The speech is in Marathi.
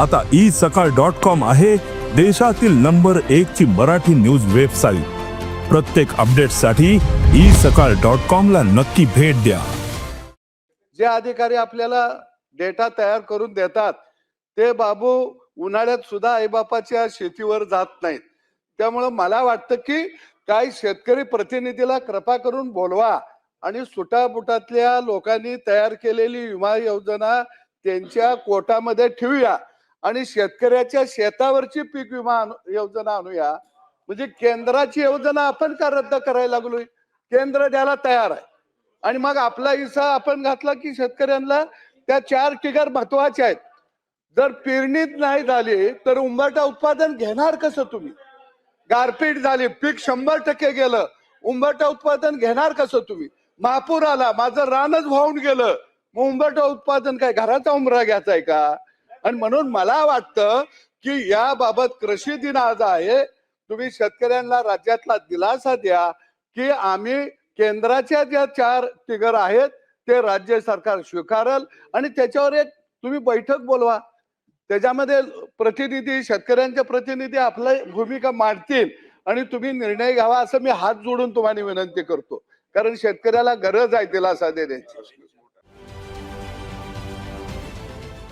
आता ई सकाळ डॉट कॉम आहे देशातील नंबर एक ची मराठी न्यूज वेबसाईट. प्रत्येक अपडेटसाठी ई सकाळ डॉट कॉम ला नक्की भेट द्या. जे अधिकारी आपल्याला डेटा तयार करून देतात ते बाबू उन्हाळ्यात सुद्धा आईबापाच्या शेतीवर जात नाहीत. त्यामुळं मला वाटतं की काही शेतकरी प्रतिनिधीला कृपा करून बोलवा आणि सुटाबुटातल्या लोकांनी तयार केलेली विमा योजना त्यांच्या कोटामध्ये ठेवूया. आणि शेतकऱ्याच्या शेतावरची पीक विमा योजना आणूया. म्हणजे केंद्राची योजना आपण का रद्द करायला लागलोय? केंद्र द्यायला तयार आहे. आणि मग आपला हिस्सा आपण घातला की शेतकऱ्यांना त्या चार टिगर महत्त्वाच्या आहेत. जर पेरणीच नाही झाली तर उंबरटा उत्पादन घेणार कसं तुम्ही? गारपीट झाली पीक शंभर टक्के गेलं उंबरटा उत्पादन घेणार कसं तुम्ही? महापूर आला माझं रानच वाहून गेलं. मग उंबरटा उत्पादन काय घराचा उंबरा घ्यायचा आहे का? आणि म्हणून मला वाटतं की याबाबत कृषी दिन आज आहे. तुम्ही शेतकऱ्यांना राज्यातला दिलासा द्या की आम्ही केंद्राच्या ज्या चार टिगर आहेत ते राज्य सरकार स्वीकारल आणि त्याच्यावर एक तुम्ही बैठक बोलवा. त्याच्यामध्ये प्रतिनिधी शेतकऱ्यांचे प्रतिनिधी आपलं भूमिका मांडतील आणि तुम्ही निर्णय घ्यावा असं मी हात जोडून तुम्हाला विनंती करतो. कारण शेतकऱ्याला गरज आहे दिलासा देण्याची.